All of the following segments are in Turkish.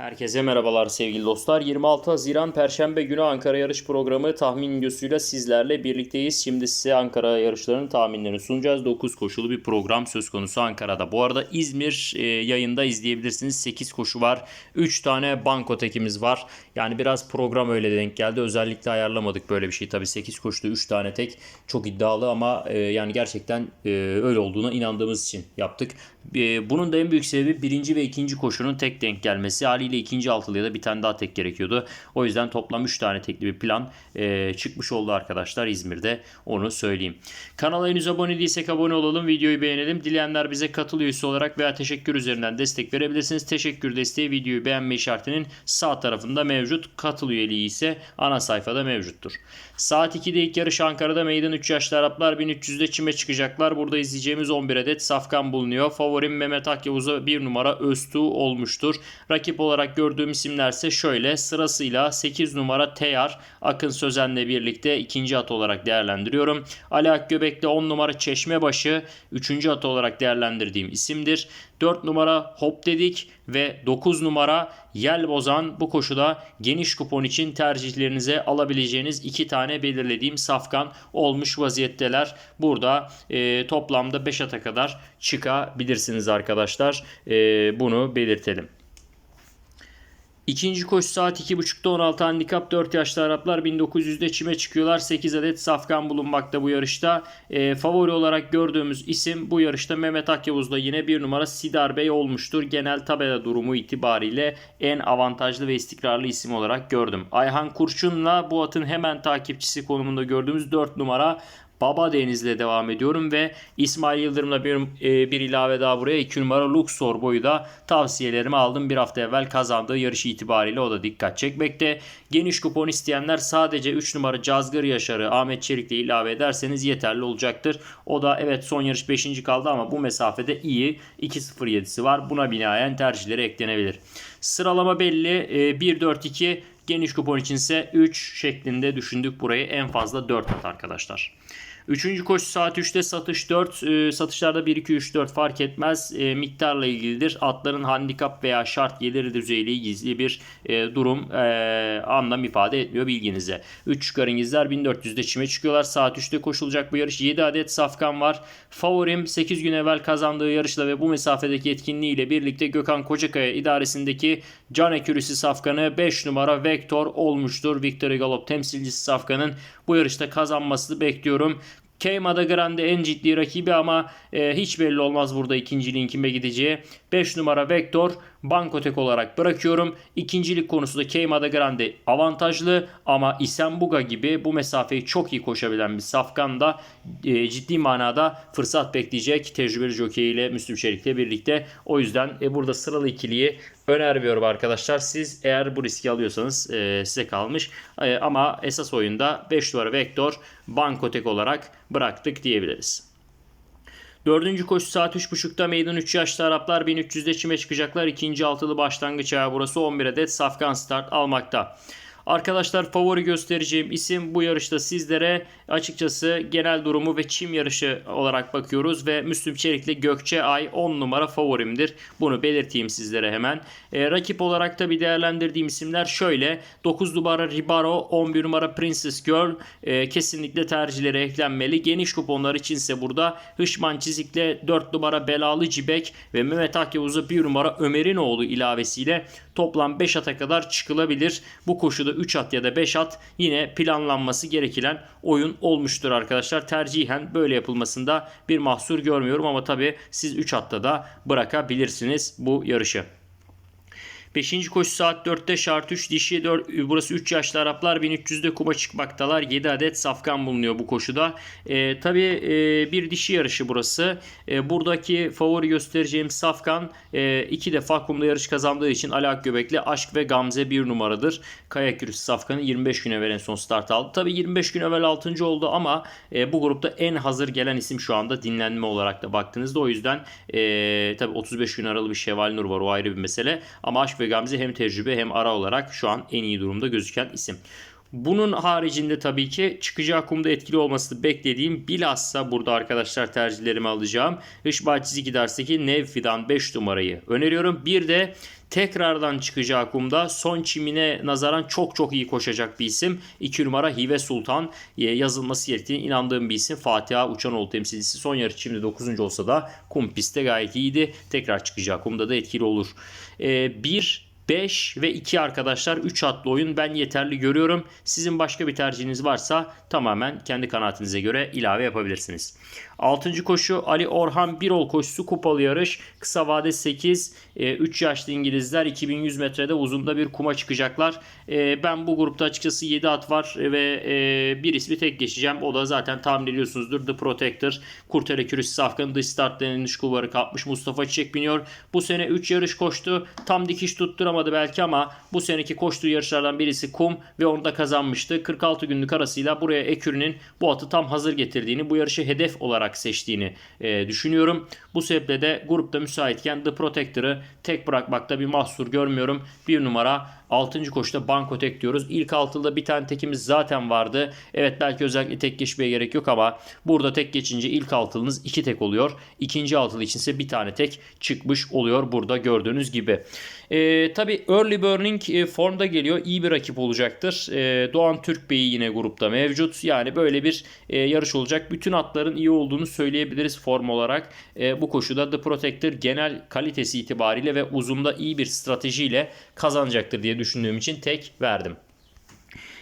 Herkese merhabalar sevgili dostlar. 26 Haziran Perşembe günü Ankara yarış programı tahmin videosuyla sizlerle birlikteyiz. Şimdi size Ankara yarışlarının tahminlerini sunacağız. 9 koşulu bir program söz konusu Ankara'da. Bu arada İzmir e, yayında izleyebilirsiniz. 8 koşu var. 3 tane banko tekimiz var. Yani biraz program öyle denk geldi. Özellikle ayarlamadık böyle bir şey. Tabii 8 koşuda 3 tane tek çok iddialı ama e, yani gerçekten e, öyle olduğuna inandığımız için yaptık. E, bunun da en büyük sebebi birinci ve ikinci koşunun tek denk gelmesi. Haliyle ikinci altılıya da bir tane daha tek gerekiyordu. O yüzden toplam 3 tane tekli bir plan e, çıkmış oldu arkadaşlar İzmir'de. Onu söyleyeyim. Kanala henüz abone değilsek abone olalım. Videoyu beğenelim. Dileyenler bize katıl üyesi olarak veya teşekkür üzerinden destek verebilirsiniz. Teşekkür desteği videoyu beğenme işaretinin sağ tarafında mevcut. Katıl üyeliği ise ana sayfada mevcuttur. Saat 2'de ilk yarış Ankara'da meydan 3 yaşlı Araplar 1300'de çime çıkacaklar. Burada izleyeceğimiz 11 adet safkan bulunuyor. Favorim Mehmet Akyavuz'a 1 numara Öztuğ olmuştur. Rakip olarak gördüğüm isimlerse şöyle sırasıyla 8 numara Teyar Akın Sözen'le birlikte ikinci at olarak değerlendiriyorum. Ali Akgöbek'le 10 numara Çeşmebaşı 3. at olarak değerlendirdiğim isimdir. 4 numara Hop dedik ve 9 numara Yel Bozan bu koşuda geniş kupon için tercihlerinize alabileceğiniz iki tane belirlediğim safkan olmuş vaziyetteler. Burada e, toplamda 5 ata kadar çıkabilirsiniz arkadaşlar. E, bunu belirtelim. İkinci koşu saat 2.30'da 16 handikap 4 yaşlı Araplar 1900'de çime çıkıyorlar. 8 adet safkan bulunmakta bu yarışta. E, favori olarak gördüğümüz isim bu yarışta Mehmet Akyavuz'da yine bir numara Sidar Bey olmuştur. Genel tabela durumu itibariyle en avantajlı ve istikrarlı isim olarak gördüm. Ayhan Kurşun'la bu atın hemen takipçisi konumunda gördüğümüz 4 numara Baba Deniz'le devam ediyorum ve İsmail Yıldırım'la bir, e, bir ilave daha buraya 2 numara Luxor boyu da tavsiyelerimi aldım. Bir hafta evvel kazandığı yarış itibariyle o da dikkat çekmekte. Geniş kupon isteyenler sadece 3 numara Cazgır Yaşar'ı Ahmet Çelik'le ilave ederseniz yeterli olacaktır. O da evet son yarış 5. kaldı ama bu mesafede iyi 2.07'si var. Buna binaen tercihleri eklenebilir. Sıralama belli. E, 1-4-2 Geniş kupon içinse 3 şeklinde düşündük burayı. En fazla 4 at arkadaşlar. Üçüncü koşu saat 3'te satış 4. E, satışlarda 1, 2, 3, 4 fark etmez. E, miktarla ilgilidir. Atların handikap veya şart gelir düzeyiyle gizli bir e, durum e, anlam ifade etmiyor bilginize. 3 çıkar İngilizler 1400'de çime çıkıyorlar. Saat 3'te koşulacak bu yarış. 7 adet safkan var. Favorim 8 gün evvel kazandığı yarışla ve bu mesafedeki etkinliğiyle birlikte Gökhan Kocakaya idaresindeki Can Ekürüsü safkanı 5 numara Vektor olmuştur. Victory Galop temsilcisi safkanın bu yarışta kazanmasını bekliyorum. Keyma'da Grande en ciddi rakibi ama e, hiç belli olmaz burada ikinciliğin kime gideceği. 5 numara Vektor Bankotek olarak bırakıyorum. İkincilik konusunda Keyma'da Grande avantajlı ama Isenbuga gibi bu mesafeyi çok iyi koşabilen bir safkan da e, ciddi manada fırsat bekleyecek tecrübeli jockey ile Müslüm Çelik'le birlikte. O yüzden e, burada sıralı ikiliyi önermiyorum arkadaşlar. Siz eğer bu riski alıyorsanız e, size kalmış. E, ama esas oyunda 5 numara Vektor Bankotek olarak bıraktık diyebiliriz. Dördüncü koşu saat 3.30'da meydan 3 yaşlı Araplar 1300'de çime çıkacaklar. İkinci altılı başlangıç ayağı burası 11 adet safkan start almakta. Arkadaşlar favori göstereceğim isim bu yarışta sizlere açıkçası genel durumu ve çim yarışı olarak bakıyoruz ve Müslüm Çelik'le Gökçe Ay 10 numara favorimdir. Bunu belirteyim sizlere hemen. E, rakip olarak da bir değerlendirdiğim isimler şöyle. 9 numara Ribaro, 11 numara Princess Girl e, kesinlikle tercihlere eklenmeli. Geniş kuponlar içinse burada Hışman Çizik'le 4 numara Belalı Cibek ve Mehmet Akyavuz'a 1 numara Ömer'in oğlu ilavesiyle toplam 5 ata kadar çıkılabilir. Bu koşuda 3 at ya da 5 at yine planlanması gereken oyun olmuştur arkadaşlar. Tercihen böyle yapılmasında bir mahsur görmüyorum ama tabi siz 3 atta da bırakabilirsiniz bu yarışı. 5. koşu saat 4'te şart 3 dişi 4 burası 3 yaşlı Araplar 1300'de kuma çıkmaktalar. 7 adet safkan bulunuyor bu koşuda. E, Tabi e, bir dişi yarışı burası. E, buradaki favori göstereceğim safkan e, iki defa kumda yarış kazandığı için Alak Göbek'le Aşk ve Gamze bir numaradır. Kayak yürüyüş safkanı 25 gün evvel en son start aldı. Tabi 25 gün evvel 6. oldu ama e, bu grupta en hazır gelen isim şu anda dinlenme olarak da baktığınızda o yüzden e, tabi 35 gün aralı bir Şeval Nur var o ayrı bir mesele ama Aşk ve Gamze hem tecrübe hem ara olarak şu an en iyi durumda gözüken isim. Bunun haricinde tabii ki çıkacağı kumda etkili olmasını beklediğim bilhassa burada arkadaşlar tercihlerimi alacağım. Işbah Çizik Ders'teki Nevfi'dan 5 numarayı öneriyorum. Bir de tekrardan çıkacağı kumda son çimine nazaran çok çok iyi koşacak bir isim. 2 numara Hive Sultan yazılması gerektiğine inandığım bir isim. Fatiha Uçanoğlu temsilcisi son yarış şimdi 9. olsa da kum pistte gayet iyiydi. Tekrar çıkacağı kumda da etkili olur. 1 5 ve 2 arkadaşlar 3 atlı oyun ben yeterli görüyorum. Sizin başka bir tercihiniz varsa tamamen kendi kanaatinize göre ilave yapabilirsiniz. 6. koşu Ali Orhan Birol koşusu kupalı yarış. Kısa vade 8. 3 e, yaşlı İngilizler 2100 metrede uzunda bir kuma çıkacaklar. E, ben bu grupta açıkçası 7 at var ve e, bir ismi tek geçeceğim. O da zaten tahmin ediyorsunuzdur. The Protector. Kurtere Kürüs Safkan'ın dış start deniş kulvarı kapmış. Mustafa Çiçek biniyor. Bu sene 3 yarış koştu. Tam dikiş tutturamadı belki ama bu seneki koştuğu yarışlardan birisi kum ve onu da kazanmıştı. 46 günlük arasıyla buraya Ekürü'nün bu atı tam hazır getirdiğini, bu yarışı hedef olarak olarak seçtiğini e, düşünüyorum. Bu sebeple de grupta müsaitken The Protector'ı tek bırakmakta bir mahsur görmüyorum. Bir numara 6. koşuda banko tek diyoruz. İlk altıda bir tane tekimiz zaten vardı. Evet belki özellikle tek geçmeye gerek yok ama burada tek geçince ilk altılınız 2 tek oluyor. İkinci altılı içinse bir tane tek çıkmış oluyor burada gördüğünüz gibi. Ee, Tabi Early Burning e, formda geliyor. İyi bir rakip olacaktır. E, Doğan Türk Bey'i yine grupta mevcut. Yani böyle bir e, yarış olacak. Bütün atların iyi olduğunu söyleyebiliriz form olarak. E, bu koşuda The Protector genel kalitesi itibariyle ve uzunda iyi bir stratejiyle kazanacaktır diye düşündüğüm için tek verdim.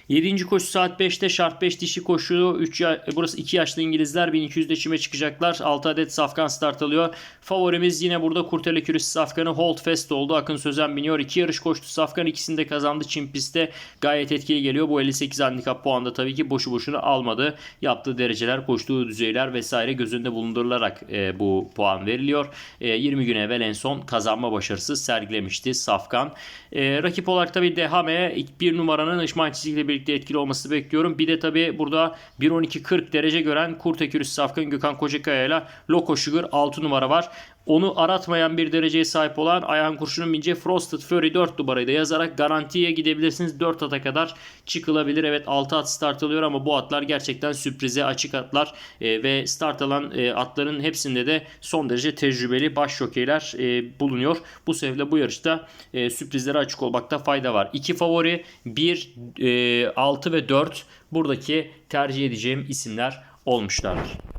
7. koşu saat 5'te şart 5 dişi koşu. 3 ya, burası 2 yaşlı İngilizler 1200'de çime çıkacaklar. 6 adet safkan start alıyor. Favorimiz yine burada Kurtele Kürüs safkanı Hold Fest oldu. Akın Sözen biniyor. 2 yarış koştu. Safkan ikisini de kazandı. Çim pistte gayet etkili geliyor. Bu 58 handikap puanda tabii ki boşu boşuna almadı. Yaptığı dereceler, koştuğu düzeyler vesaire göz önünde bulundurularak e, bu puan veriliyor. E, 20 gün evvel en son kazanma başarısı sergilemişti Safkan. E, rakip olarak tabii Dehame bir numaranın Işman çizgiyle birlikte etkili olması bekliyorum. Bir de tabii burada 1.12.40 derece gören Kurtekürüs Safkan Gökhan Kocakaya ile Loco Sugar 6 numara var. Onu aratmayan bir dereceye sahip olan Ayhan Kurşun'un bince Frosted Fury 4 numarayı da yazarak garantiye gidebilirsiniz. 4 ata kadar çıkılabilir. Evet 6 at start alıyor ama bu atlar gerçekten sürprize açık atlar. E, ve start alan e, atların hepsinde de son derece tecrübeli baş şokeyler e, bulunuyor. Bu sebeple bu yarışta e, sürprizlere açık olmakta fayda var. 2 favori 1, e, 6 ve 4 buradaki tercih edeceğim isimler olmuşlardır.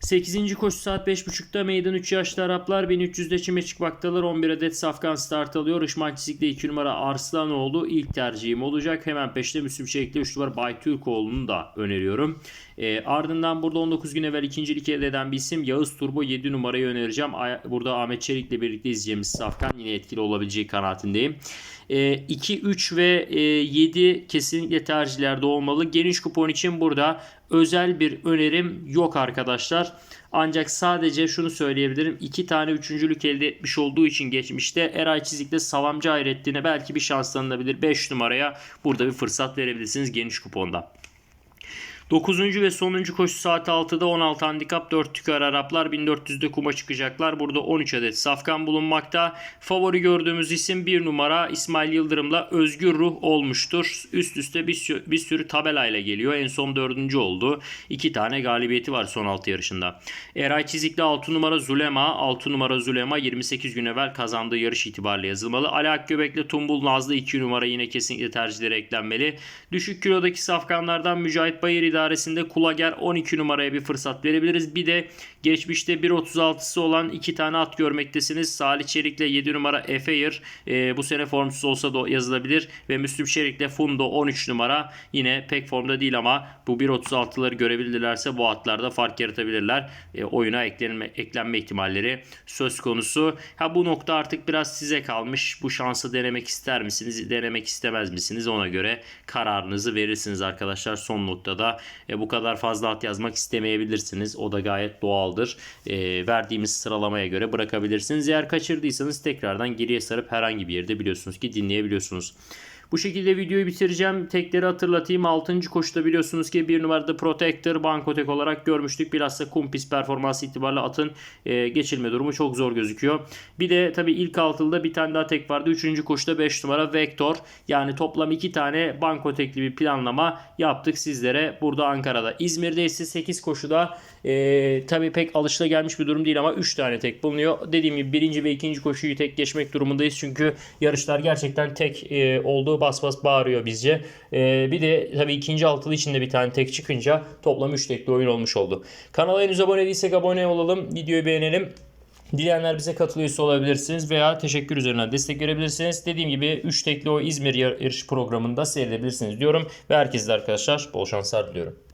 8. koşu saat 5.30'da meydan 3 yaşlı Araplar 1300'de çime çıkmaktalar. 11 adet safkan start alıyor. Işman Çizik'te 2 numara Arslanoğlu ilk tercihim olacak. Hemen peşte Müslüm Çelik'te 3 numara Bay Türkoğlu'nu da öneriyorum. E, ardından burada 19 gün evvel ikincilik elde eden bir isim Yağız Turbo 7 numarayı önereceğim. Burada Ahmet Çelik'le birlikte izleyeceğimiz safkan yine etkili olabileceği kanaatindeyim. 2, 3 ve 7 kesinlikle tercihlerde olmalı. Geniş kupon için burada özel bir önerim yok arkadaşlar. Ancak sadece şunu söyleyebilirim. iki tane üçüncülük elde etmiş olduğu için geçmişte Eray Çizik'te Savamcı Hayrettin'e belki bir şans tanınabilir. 5 numaraya burada bir fırsat verebilirsiniz geniş kuponda. 9. ve sonuncu koşu saat 6'da 16 handikap 4 tükar Araplar 1400'de kuma çıkacaklar. Burada 13 adet safkan bulunmakta. Favori gördüğümüz isim 1 numara İsmail Yıldırım'la Özgür Ruh olmuştur. Üst üste bir, sürü, bir sürü tabelayla geliyor. En son 4. oldu. 2 tane galibiyeti var son 6 yarışında. Eray Çizik'le 6 numara Zulema. 6 numara Zulema 28 gün evvel kazandığı yarış itibariyle yazılmalı. Ali Akgöbek'le Tumbul Nazlı 2 numara yine kesinlikle tercihlere eklenmeli. Düşük kilodaki safkanlardan Mücahit Bayır idaresinde Kulager 12 numaraya bir fırsat verebiliriz. Bir de geçmişte 1.36'sı olan iki tane at görmektesiniz. Salih Çelik'le 7 numara Efeir e, bu sene formsuz olsa da yazılabilir. Ve Müslüm Çelik'le Fundo 13 numara yine pek formda değil ama bu 1.36'ları görebilirlerse bu atlarda fark yaratabilirler. E, oyuna eklenme, eklenme ihtimalleri söz konusu. Ha bu nokta artık biraz size kalmış. Bu şansı denemek ister misiniz? Denemek istemez misiniz? Ona göre kararınızı verirsiniz arkadaşlar. Son noktada e, bu kadar fazla at yazmak istemeyebilirsiniz. O da gayet doğaldır. E, verdiğimiz sıralamaya göre bırakabilirsiniz. Eğer kaçırdıysanız tekrardan geriye sarıp herhangi bir yerde biliyorsunuz ki dinleyebiliyorsunuz. Bu şekilde videoyu bitireceğim. Tekleri hatırlatayım. 6. koşuda biliyorsunuz ki bir numarada Protector Bankotek olarak görmüştük. Bilhassa kumpis performansı itibariyle atın e, geçilme durumu çok zor gözüküyor. Bir de tabii ilk altılıda bir tane daha tek vardı. 3. koşuda 5 numara Vector. Yani toplam 2 tane bankotekli bir planlama yaptık sizlere burada Ankara'da. İzmir'de ise 8 koşuda e, tabii pek alışılagelmiş bir durum değil ama 3 tane tek bulunuyor. Dediğim gibi birinci ve ikinci koşuyu tek geçmek durumundayız. Çünkü yarışlar gerçekten tek e, olduğu bas bas bağırıyor bizce. E, bir de tabii ikinci altılı içinde bir tane tek çıkınca toplam 3 tekli oyun olmuş oldu. Kanala henüz abone değilsek abone olalım. Videoyu beğenelim. Dileyenler bize katılıyorsa olabilirsiniz veya teşekkür üzerinden destek verebilirsiniz. Dediğim gibi 3 tekli o İzmir yarış programında seyredebilirsiniz diyorum. Ve herkese arkadaşlar bol şanslar diliyorum.